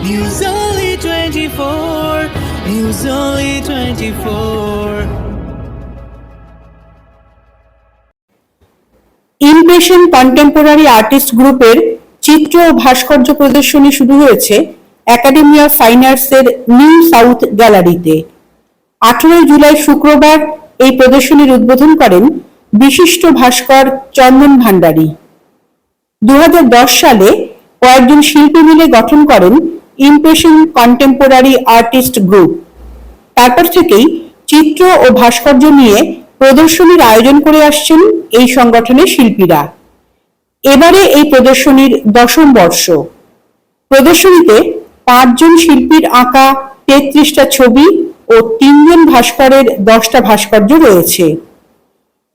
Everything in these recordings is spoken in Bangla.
News Only 24. News Only 24. Impression contemporary artist গ্রুপের চিত্র ও ভাস্কর্য প্রদর্শনী শুরু হয়েছে একাডেমি অফ ফাইন আর্টসের নিউ সাউথ গ্যালারিতে আঠেরোই জুলাই শুক্রবার এই প্রদর্শনীর উদ্বোধন করেন বিশিষ্ট ভাস্কর চন্দন ভান্ডারী দু হাজার দশ সালে কয়েকজন শিল্পী মিলে গঠন করেন ইমপ্রেশন কন্টেম্পোরারি আর্টিস্ট গ্রুপ তারপর থেকেই চিত্র ও ভাস্কর্য নিয়ে প্রদর্শনীর আয়োজন করে আসছেন এই সংগঠনের শিল্পীরা। এবারে এই প্রদর্শনীর দশম বর্ষ। প্রদর্শনীতে পাঁচজন শিল্পীর আঁকা তেত্রিশটা ছবি ও তিনজন ভাস্করের দশটা ভাস্কর্য রয়েছে।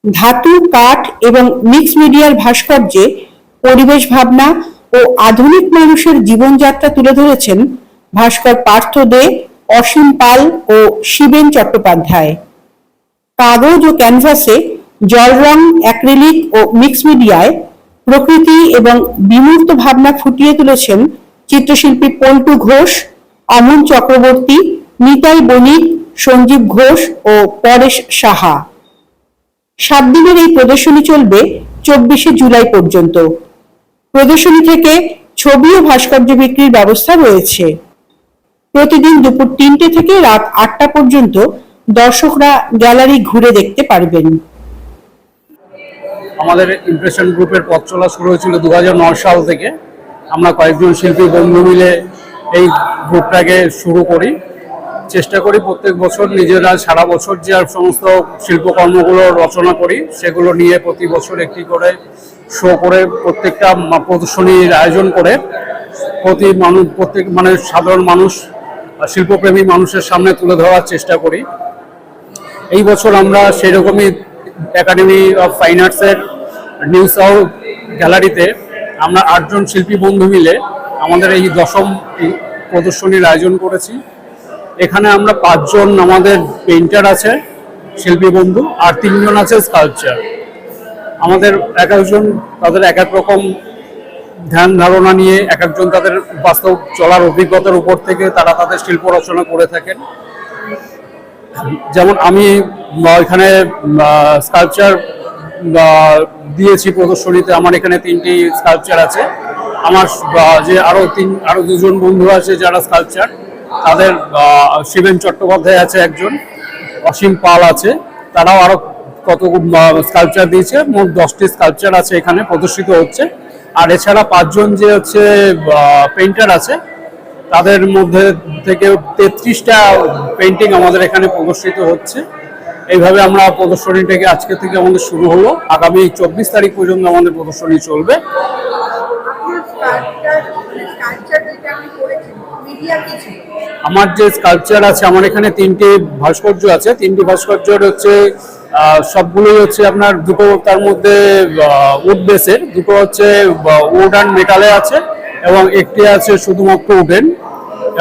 ধাতু, কাঠ এবং মিক্স মিডিয়ার ভাস্কর্যে পরিবেশ ভাবনা ও আধুনিক মানুষের জীবনযাত্রা তুলে ধরেছেন ভাস্কর পার্থ দে, অসীম পাল ও শিবেন চট্টোপাধ্যায়। কাগজ ও ক্যানভাসে জল রং, অ্যাক্রিলিক ও মিক্স মিডিয়ায় প্রকৃতি এবং বিমূর্ত ভাবনা ফুটিয়ে তুলেছেন চিত্রশিল্পী পল্টু ঘোষ অমন চক্রবর্তী, নিতাই বণিক, সঞ্জীব ঘোষ ও পরেশ সাহা। সাত দিনের এই প্রদর্শনী চলবে চব্বিশে জুলাই পর্যন্ত। প্রদর্শনী থেকে ছবি ও ভাস্কর্য বিক্রির ব্যবস্থা রয়েছে। প্রতিদিন দুপুর তিনটে থেকে রাত আটটা পর্যন্ত দর্শকরা গ্যালারি ঘুরে দেখতে পারবেন। আমাদের ইমপ্রেশন গ্রুপের পথ চলা শুরু হয়েছিল দু সাল থেকে। আমরা কয়েকজন শিল্পী বন্ধু মিলে এই গ্রুপটাকে শুরু করি। চেষ্টা করি প্রত্যেক বছর নিজেরা সারা বছর যে সমস্ত শিল্পকর্মগুলো রচনা করি, সেগুলো নিয়ে প্রতি বছর একটি করে শো করে প্রত্যেকটা প্রদর্শনীর আয়োজন করে প্রতি মানুষ প্রত্যেক মানে সাধারণ মানুষ শিল্পপ্রেমী মানুষের সামনে তুলে ধরার চেষ্টা করি। এই বছর আমরা সেরকমই একাডেমি অফ ফাইন আর্টসের নিউ সাউথ গ্যালারিতে আমরা আটজন শিল্পী বন্ধু মিলে আমাদের এই দশম প্রদর্শনীর আয়োজন করেছি। এখানে আমরা পাঁচজন আমাদের পেইন্টার আছে, শিল্পী বন্ধু, আর তিনজন আছে স্কাল্পচার আমাদের এক একজন তাদের এক এক রকম ধ্যান ধারণা নিয়ে এক একজন তাদের বাস্তব চলার অভিজ্ঞতার উপর থেকে তারা তাদের শিল্প রচনা করে থাকেন। যেমন আমি এখানে স্কাল্পচার দিয়েছি প্রদর্শনীতে। আমার এখানে তিনটি স্কাল্পচার আছে। আমার যে আরও তিন আরও দুজন বন্ধু আছে যারা স্কাল্পচার তাদের শিবেন চট্টোপাধ্যায় আছে একজন, অসীম পাল আছে। তারাও আরও কত স্কাল্পচার দিয়েছে। মোট দশটি স্কাল্পচার আছে এখানে প্রদর্শিত হচ্ছে। আর এছাড়া পাঁচজন যে হচ্ছে পেইন্টার আছে, তাদের মধ্যে থেকে তেত্রিশটা পেন্টিং আমাদের এখানে প্রদর্শিত হচ্ছে। এইভাবে আমরা প্রদর্শনীটাকে আজকে থেকে আমাদের শুরু হলো। আগামী চব্বিশ তারিখ পর্যন্ত আমাদের প্রদর্শনী চলবে। আমার যে স্কাল্পচার আছে, আমার এখানে তিনটি ভাস্কর্য আছে। তিনটি ভাস্কর্যের হচ্ছে সবগুলোই হচ্ছে আপনার দুটো তার মধ্যে উড বেসের দুটো হচ্ছে উড অ্যান্ড মেটালে আছে এবং একটি আছে শুধুমাত্র উডেন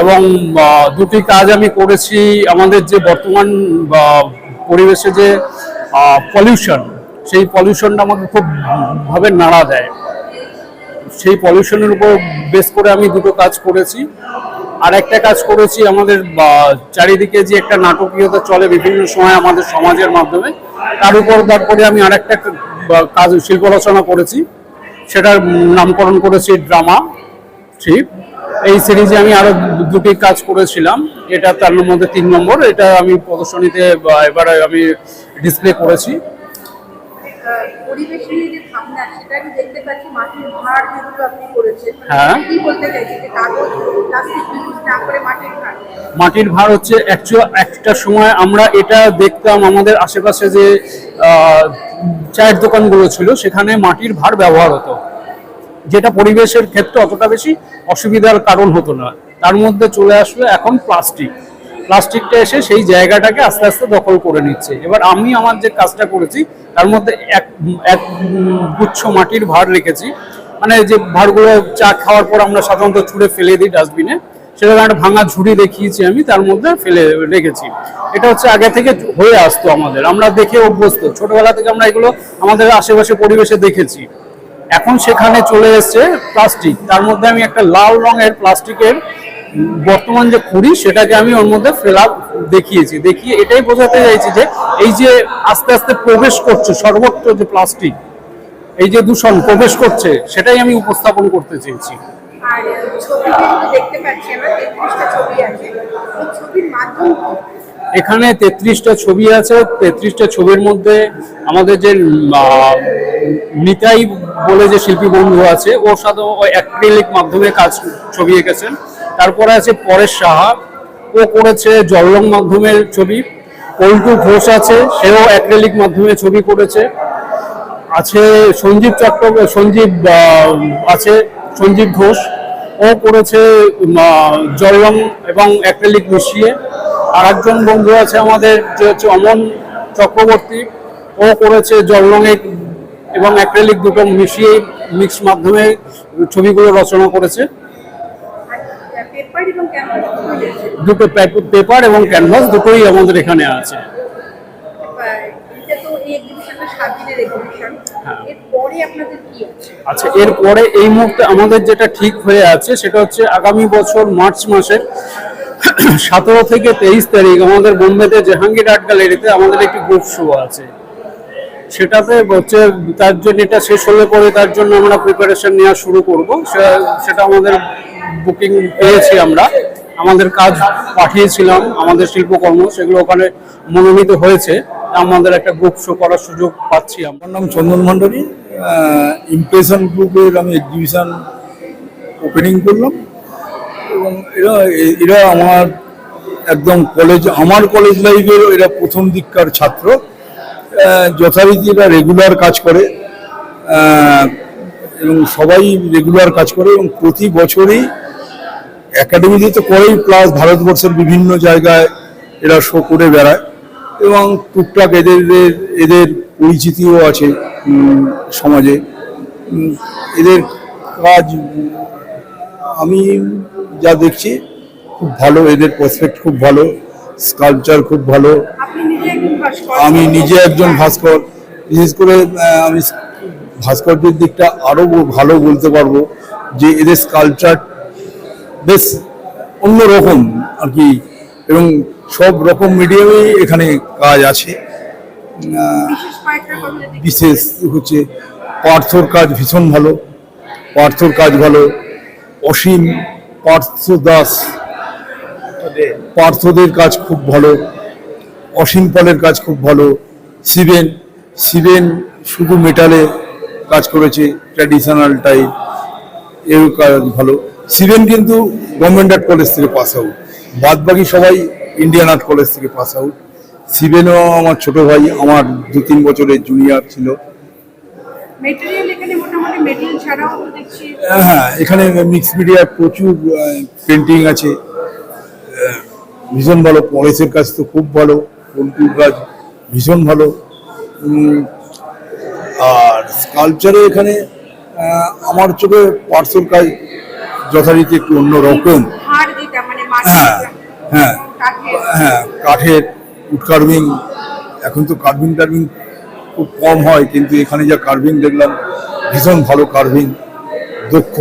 এবং দুটি কাজ আমি করেছি আমাদের যে বর্তমান পরিবেশে যে পলিউশন সেই পলিউশনটা আমাকে খুব ভাবে নাড়া দেয়। সেই পলিউশনের উপর বেস করে আমি দুটো কাজ করেছি। আর একটা কাজ করেছি, আমাদের চারিদিকে যে একটা নাটকীয়তা চলে বিভিন্ন সময় আমাদের সমাজের মাধ্যমে, তার উপর তারপরে আমি আর একটা কাজ, শিল্প রচনা করেছি। সেটার নামকরণ করেছি ড্রামা ট্রিপ এই সিরিজে আমি আরও দুটি কাজ করেছিলাম। এটা তার মধ্যে তিন নম্বর। এটা আমি প্রদর্শনীতে এবারে আমি ডিসপ্লে করেছি। পরিবেশ নিয়ে যে ভাবনা সেটা আমি দেখতে পাচ্ছি মাটির ভাড় যেগুলো আপনি করেছেন। মানে হ্যাঁ। কি বলতে চাইছেন যে কাগজ প্লাস্টিক ইউজ না করে মাটির ভাড়? মাটির ভার হচ্ছে অ্যাকচুয়াল একটা সময় আমরা এটা দেখতাম আমাদের আশেপাশে যে আহ, চায়ের দোকানগুলো ছিল সেখানে মাটির ভার ব্যবহার হতো। যেটা পরিবেশের ক্ষেত্রে অতটা বেশি অসুবিধার কারণ হতো না। তার মধ্যে চলে আসলো এখন প্লাস্টিক। প্লাস্টিকটা এসে সেই জায়গাটাকে আস্তে আস্তে দখল করে নিচ্ছে। এবার আমি আমার যে কাজটা করেছি, তার মধ্যে এক এক গুচ্ছ মাটির ভার রেখেছি। মানে যে ভারগুলো চা খাওয়ার পর আমরা সাধারণত ছুঁড়ে ফেলে দিই ডাস্টবিনে সেটা একটা ভাঙা ঝুড়ি দেখিয়েছি আমি, তার মধ্যে ফেলে রেখেছি। এটা হচ্ছে আগে থেকে হয়ে আসতো আমাদের। আমরা দেখে অভ্যস্ত। ছোটবেলা থেকে আমরা এগুলো আমাদের আশেপাশে পরিবেশে দেখেছি। এখন সেখানে চলে এসেছে প্লাস্টিক। তার মধ্যে আমি একটা লাল রঙের প্লাস্টিকের বর্তমান যে করি সেটাকে আমি ওর মধ্যে ফিল দেখিয়েছি। দেখিয়ে এটাই বোঝাতে চাইছি যে এই যে আস্তে আস্তে প্রবেশ করছে সর্বত্র যে প্লাস্টিক এই যে দূষণ প্রবেশ করছে সেটাই আমি উপস্থাপন করতে চেয়েছি আর ছবি দেখতে পাচ্ছি আমরা তেত্রিশটা ছবি আছে। এই ছবির মাধ্যম এখানে তেত্রিশটা ছবি আছে তেত্রিশটা ছবির মধ্যে আমাদের যে নিতাই বলে যে শিল্পী বন্ধু আছে ওর সাথে অ্যাক্রিলিক মাধ্যমে কাজ ছবি এঁকেছেন। তারপরে আছে পরেশ সাহা। ও করেছে জলরং মাধ্যমের ছবি। পল্টু ঘোষ আছে, সেও অ্যাক্রিলিক মাধ্যমে ছবি করেছে। আছে সঞ্জীব চট্টোপাধ্যায় সঞ্জীব আছে সঞ্জীব ঘোষ। ও করেছে জলরং এবং অ্যাক্রেলিক মিশিয়ে। আর একজন বন্ধু আছে আমাদের, যে হচ্ছে অমন চক্রবর্তী। ও করেছে জলরঙে এবং অ্যাক্রেলিক দুটো মিশিয়ে মিক্স মাধ্যমে ছবিগুলো রচনা করেছে আর পেপার এবং ক্যানভাস দুটোই আছে দুটো পেপার এবং ক্যানভাস দুটোই আমাদের এখানে আছে। হ্যাঁ। আচ্ছা এরপরে এই মুহূর্তে আমাদের যেটা ঠিক হয়ে আছে সেটা হচ্ছে আগামী বছর মার্চ মাসের সতেরো থেকে তেইশ তারিখ আমাদের বোম্বেতে জাহাঙ্গীর আর্ট গ্যালারিতে আমাদের একটি গ্রুপ শো আছে। সেটাতে হচ্ছে তার জন্য এটা শেষ হলে পরে তার জন্য আমরা প্রিপারেশন নেওয়া শুরু করব। সেটা আমাদের বুকিং পেয়েছি আমরা। আমাদের কাজ পাঠিয়েছিলাম, আমাদের শিল্পকর্ম, সেগুলো ওখানে মনোনীত হয়েছে। আমাদের একটা গ্রুপ শো করার সুযোগ পাচ্ছি আমার। নাম চন্দন ভান্ডারী। ইমপ্রেশন গ্রুপের আমি এক্সিবিশন ওপেনিং করলাম। এবং এরা এরা আমার একদম কলেজ আমার কলেজ লাইফের এরা প্রথম দিককার ছাত্র। যথারীতি এরা রেগুলার কাজ করে। এবং সবাই রেগুলার কাজ করে এবং প্রতি বছরই একাডেমিতে তো করেই প্লাস ভারতবর্ষের বিভিন্ন জায়গায় এরা শো করে বেড়ায়। এবং টুকটাক এদের এদের পরিচিতিও আছে সমাজে। এদের কাজ আমি যা দেখছি খুব ভালো এদের প্রসপেক্ট খুব ভালো স্কাল্পচার খুব ভালো। আমি নিজে একজন ভাস্কর। বিশেষ করে আমি ভাস্কর্যের দিকটা আরও ভালো বলতে পারব যে এদের স্কাল্পচার বেশ অন্যরকম আর কি এবং সব রকম মিডিয়ামেই এখানে কাজ আছে। বিশেষ হচ্ছে পার্থর কাজ ভীষণ ভালো পার্থর কাজ ভালো অসীম পার্থ দাস পার্থদের কাজ খুব ভালো অসীম পালের কাজ খুব ভালো শিবেন শিবেন শুধু মেটালে কাজ করেছে ট্র্যাডিশনাল টাইপের কাজ ভালো। শিবেন কিন্তু গভর্নমেন্ট আর্ট কলেজ থেকে পাস আউট বাদ বাকি সবাই ইন্ডিয়ান আর্ট কলেজ থেকে পাস আউট শিবেনও আমার ছোট ভাই আমার দু তিন বছরের জুনিয়র ছিল। দেখছি। হ্যাঁ এখানে মিক্স মিডিয়ার প্রচুর পেন্টিং আছে। ভীষণ ভালো পরেশের কাজ তো খুব ভালো পল্টুর কাজ ভীষণ ভালো। আর স্কাল্পচারে এখানে আমার চোখে পার্সেল কাজ যথারীতি একটু অন্যরকম মানে হ্যাঁ হ্যাঁ হ্যাঁ কাঠের উড কার্ভিং। এখন তো কার্ভিং টার্ভিং খুব কম হয় কিন্তু এখানে যা কার্ভিং দেখলাম ভীষণ ভালো কার্ভিং দক্ষ।